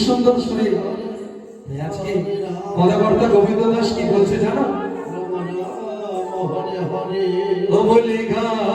সুন্দর সুরে আজকে পদাবর্তা গোবিন্দ দাস কি বলছে জানো? ও বলে গান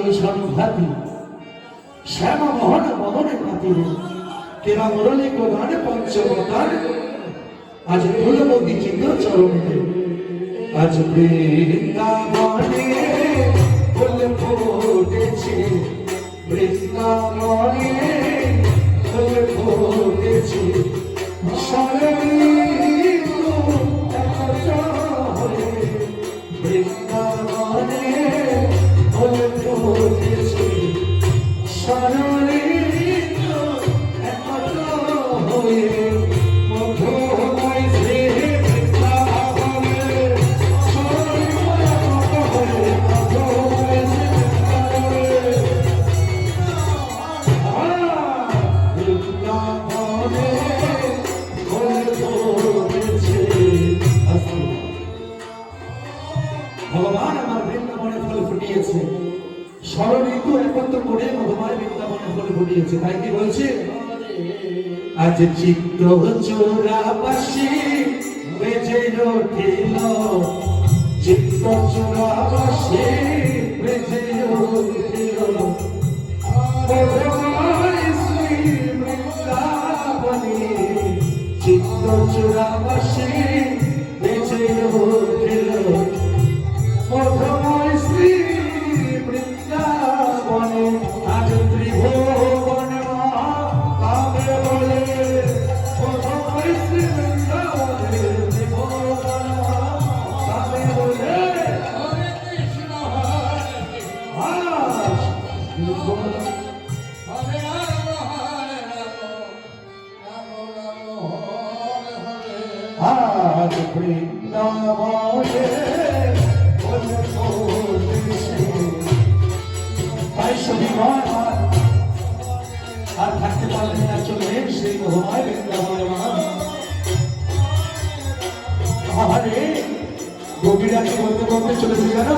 অনুসারী ভাতি শ্যাম মোহন মদনে পাতিল তেরা মুরলী প্রধান পঞ্চমতার আজ ভুলব বিচিত্র চরণে আজ বৃন্দাবনে ফুল ফুটেছে। বৃন্দাবনে ফুল ফুটেছে। সরণী বৃন্দাবন ষড়ঋতু একত্র করে বৃন্দাবন করে ঘটিয়েছে তাই কি বলছে? আজ চিত্র চোরা পাশে উঠিল। চিত্র চোরা পাশে উঠিল। চিত্র চোরা পাশে উঠিল। বৃন্দাবনে। তাই আমার আর থাকতে পারলেন না, চলে সেই ভগবান বৃন্দাবনে মা আরে গোপীরা কি বলতে বলতে চলেছে জানো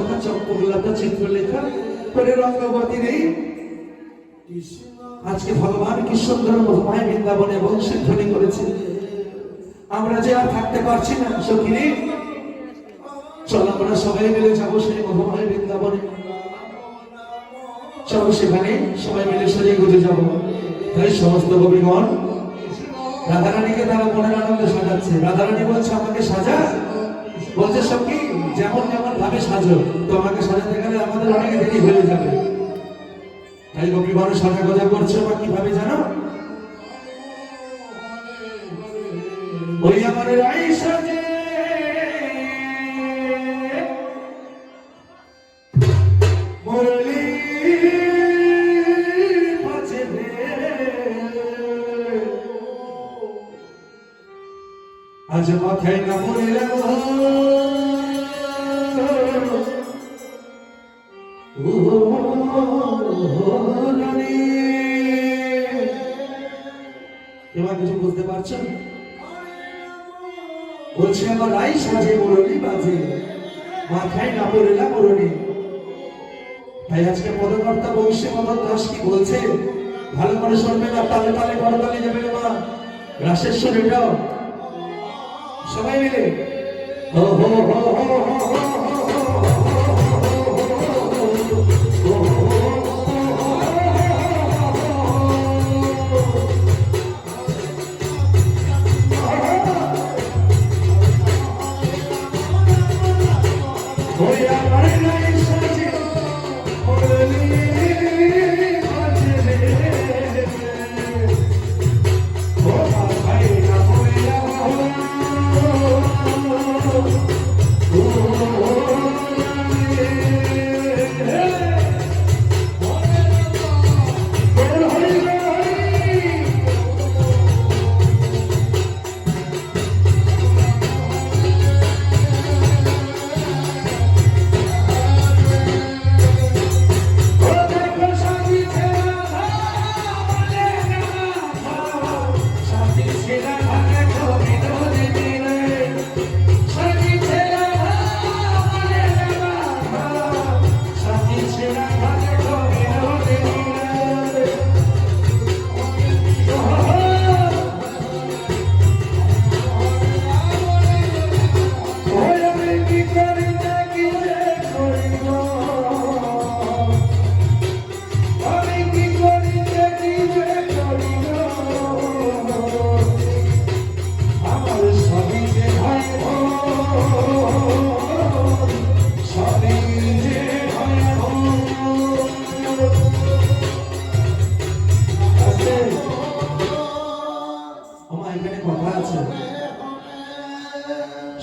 বিশাখা চম্পকলতা চিত্রলেখা করে রঙ্গবতী নেই আজকে ভগবান কি সুন্দর মধুমায় বৃন্দাবনে বংশের ধ্বনি করেছে। আমরা যে আর থাকতে পারছি না সখিনী চল, আমরা সবাই মিলে যাব সেই মধুমায় বৃন্দাবনে। চলো সেখানে সবাই মিলে সেজে গুজে যাব। তাই সমস্ত কবিগণ রাধারানীকে তারা মনের আনন্দে সাজাচ্ছে। রাধারানী বলছে, আমাকে সাজা। বলছে, সব কি যেমন যেমন ভাবে সাজো, তো আমাকে সাজাতে গেলে আমাদের অনেক দেরি হয়ে যাবে। তাই গোপী মানুষ সাজা গোজা করছে বা কীভাবে জানো? ওই আমার রাই আজ মাথায় না মরিলাম এবার কিছু বুঝতে পারছেন বলছে, আমার রাই সাজে মরলি বাজে। মাথায় না পড়েলা মরণি তাই আজকে পদকর্তা বংশী মদন দাস কি বলছে? ভালো করে শুনবে না, তালে তালে করতালে যাবে রে মা রাশের শরীরটাও। সবাই মিলে। হো হো হো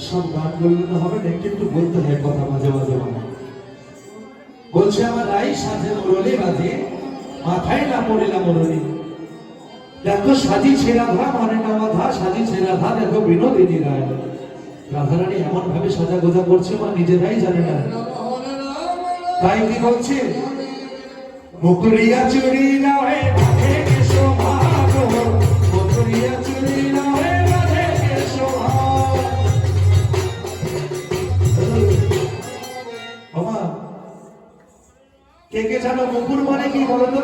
সব গান বললে হবে না বলতে হয় কথা মাঝে মাঝে বলছে আমার রাই সাজে মুরলি বাজে, মাথায় না মুরলি। দেখো সাজি ছেড়া ধা মানে না মাথা সাজি ছেড়া ধা, দেখো বিনোদিনী রায়। রাধারানী এমন ভাবে সাজা গোজা করছে, মা নিজেরাই জানে না। তাই কি বলছে? মুকুরিয়া চুরি না কে জানো মুকুর মানে কি বলো তো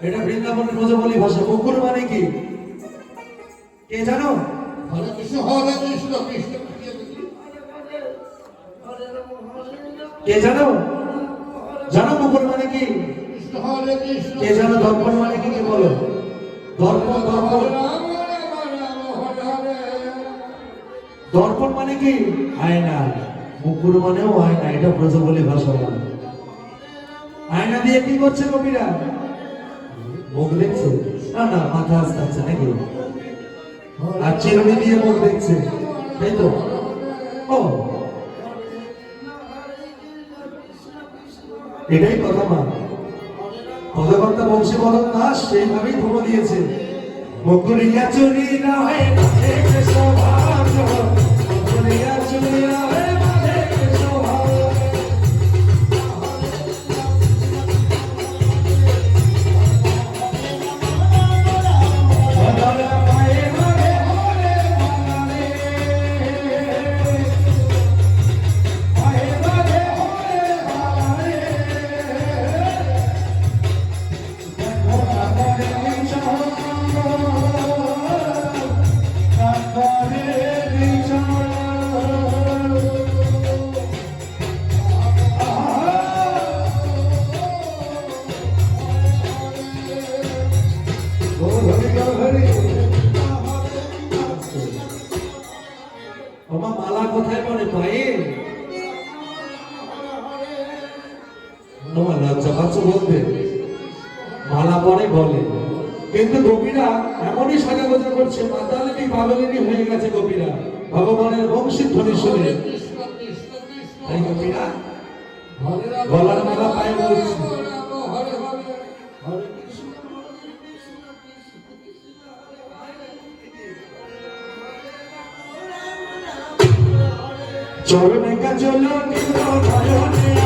এটা বৃন্দাবনের ভাষা মুকুর মানে কি? কে জানো? হরে কৃষ্ণ হরে কৃষ্ণ কৃষ্ণ। কৃষ্ণ কে জানো? জানো মুকুর মানে কি? কে জানো দর্পণ মানে কি কি বলো? দর্পণ দর্পণ দর্পণ মানে কি? আয়না। মুকুর মানেও আয়না এটা ব্রজবলি ভাষা বলে। আয়না দিয়ে কি করছে কবিরা? মুখ দেখছে? না না, মাথা আসতে আছে নাকি? আর চিরুনি দিয়ে মুখ দেখছে। তাই তো? ও। এটাই কথা মা। পদকর্তা বংশী বদন দাস সেইভাবেই ধুমো দিয়েছে। মুকুরিয়া চুরি না হয় সৌভাগ্য মুকুরিয়া চুরি না হয় কিন্তু গোপীরা এমনই সাজাগোজা করছে মাতালিনী পাগলিনী হয়ে গেছে গোপীরা ভগবানের বংশী ধ্বনি শুনে তাই গোপীরা গলার মালা পায়ে বলছে। হরে রাম হরে হরে